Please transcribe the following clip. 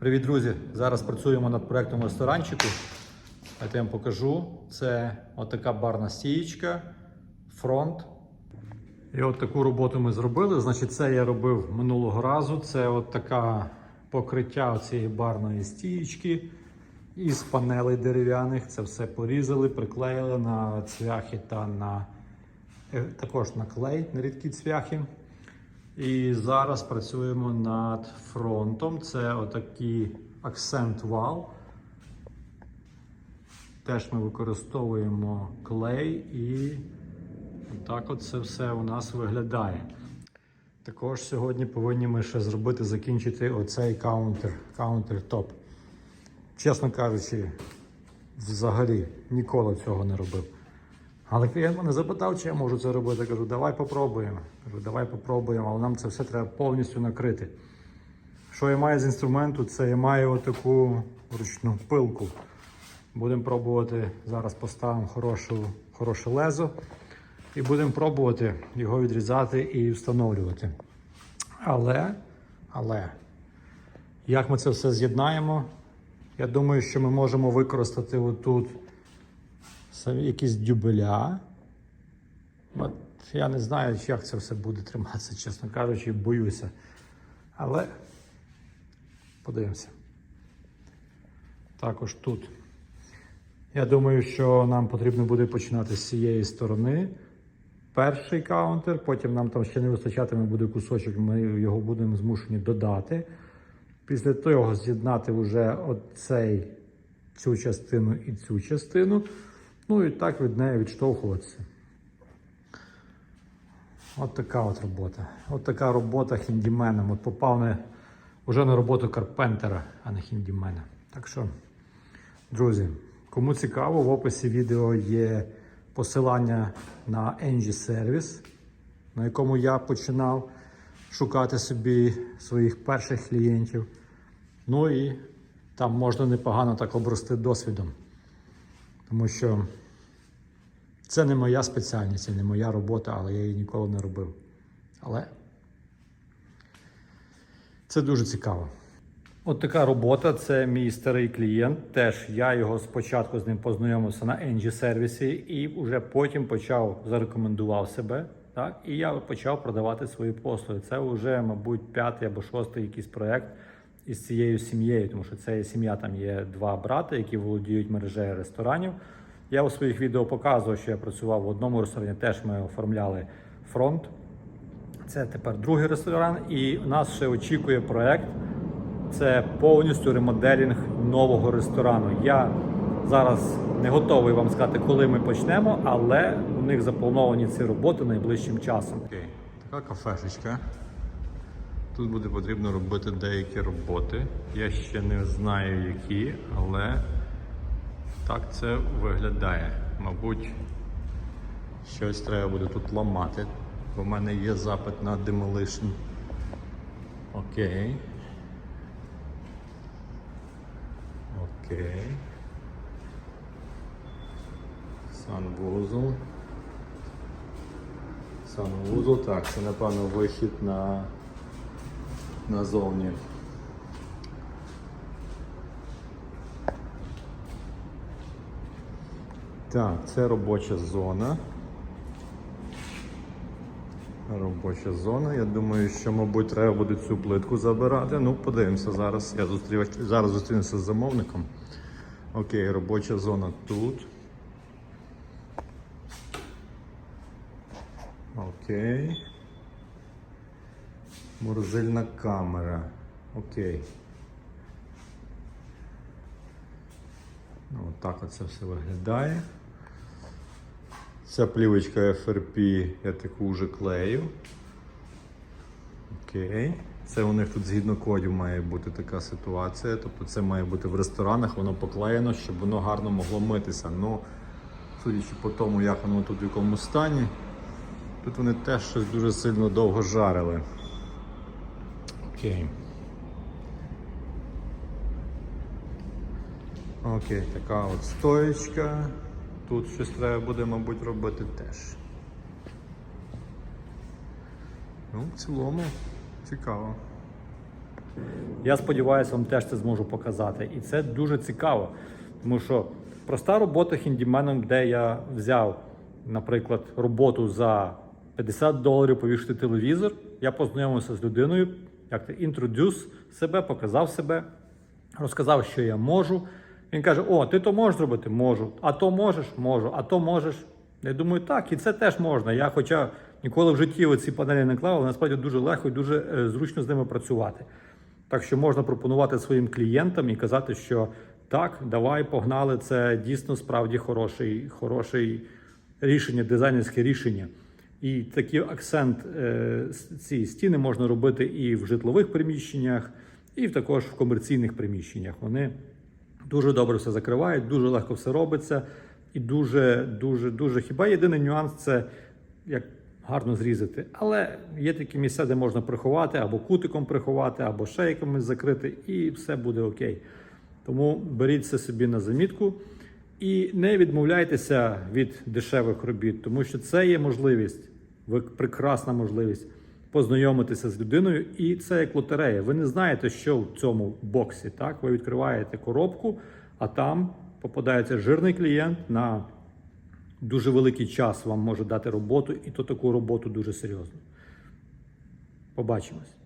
Привіт, друзі! Зараз працюємо над проектом ресторанчику. Давайте я вам покажу. Це отака барна стієчка, фронт. І от таку роботу ми зробили. Значить, це я робив минулого разу. Це от покриття цієї барної стієчки із панелей дерев'яних. Це все порізали, приклеїли на цвяхи та на е, також на клей, на рідкі цвяхи. І зараз працюємо над фронтом. Це отакий акцент вал. Теж ми використовуємо клей і так от це все у нас виглядає. Також сьогодні повинні ми ще зробити, закінчити оцей каунтер, каунтер-топ. Чесно кажучи, взагалі ніколи цього не робив. Але клієнт мене запитав, чи я можу це робити. Кажу, давай попробуємо. Кажу, давай попробуємо, але нам це все треба повністю накрити. Що я маю з інструменту? Це я маю отаку ручну пилку. Будемо пробувати, зараз поставимо хорошу, хороше лезо і будемо пробувати його відрізати і встановлювати. Але, але, як ми це все з'єднаємо? Я думаю, що ми можемо використати отут самі якісь дюбеля. От я не знаю, як це все буде триматися, чесно кажучи, боюся. Але подивимося. Також тут. Я думаю, що нам потрібно буде починати з цієї сторони. Перший каунтер, потім нам там ще не вистачатиме буде кусочок, ми його будемо змушені додати. Після того з'єднати вже оцей, цю частину і цю частину. Ну і так від неї відштовхуватися. От така от робота. От така робота хіндіменом. От попав не, вже на роботу Карпентера, а не хіндімена. Так що, друзі, кому цікаво, в описі відео є посилання на NG Service, на якому я починав шукати собі своїх перших клієнтів. Ну і там можна непогано так обрости досвідом. Тому що це не моя спеціальність, це не моя робота, але я її ніколи не робив. Але це дуже цікаво. От така робота це мій старий клієнт. Теж я його спочатку з ним познайомився на NG сервісі і вже потім почав зарекомендував себе. Так, і я почав продавати свої послуги. Це вже, мабуть, п'ятий або шостий якийсь проект із цією сім'єю, тому що це сім'я там є два брати, які володіють мережею ресторанів. Я у своїх відео показував, що я працював в одному ресторані, теж ми оформляли фронт. Це тепер другий ресторан, і нас ще очікує проект. Це повністю ремоделінг нового ресторану. Я зараз не готовий вам сказати, коли ми почнемо, але у них заплановані ці роботи найближчим часом. Окей, така кафешечка. Тут буде потрібно робити деякі роботи. Я ще не знаю які, але так це виглядає. Мабуть, щось треба буде тут ламати. Бо в мене є запит на demolition. Окей. Окей. Санвузол. Санвузол. Так, це напевно вихід на назовні. Так, це робоча зона. Робоча зона. Я думаю, що, мабуть, треба буде цю плитку забирати. Ну, подивимося зараз. Я зустрів... зараз зустрінуся з замовником. Окей, робоча зона тут. Окей. Морозильна камера. Окей. Ну, отак оце все виглядає. Ця плівочка FRP я таку вже клею. Окей. Це у них тут згідно кодів має бути така ситуація. Тобто це має бути в ресторанах, воно поклеєно, щоб воно гарно могло митися. Ну, судячи по тому, як воно тут в якому стані, тут вони теж щось дуже сильно довго жарили. Окей. Окей, така от стоєчка. Тут щось треба буде, мабуть, робити теж. Ну, в цілому цікаво. Я сподіваюся, вам теж це зможу показати. І це дуже цікаво, тому що проста робота хіндіменом, де я взяв, наприклад, роботу за 50 доларів повішати телевізор. Я познайомився з людиною, як ти інтродюс себе, показав себе, розказав, що я можу. Він каже: О, ти то можеш зробити? Можу. А то можеш? Можу. А то можеш. Я думаю, так, і це теж можна. Я, хоча ніколи в житті оці панелі не клав, але насправді дуже легко і дуже е, зручно з ними працювати. Так що можна пропонувати своїм клієнтам і казати, що так, давай, погнали. Це дійсно справді хороший, хороший рішення, дизайнерське рішення. І такий акцент е, с- стіни можна робити і в житлових приміщеннях, і також в комерційних приміщеннях. Вони дуже добре все закривають, дуже легко все робиться, і дуже, дуже, дуже. Хіба єдиний нюанс це як гарно зрізати. Але є такі місця, де можна приховати, або кутиком приховати, або ще якимось закрити, і все буде окей. Тому беріть це собі на замітку і не відмовляйтеся від дешевих робіт, тому що це є можливість, прекрасна можливість познайомитися з людиною, і це як лотерея. Ви не знаєте, що в цьому боксі. Так, ви відкриваєте коробку, а там попадається жирний клієнт на дуже великий час вам може дати роботу, і то таку роботу дуже серйозно. Побачимось.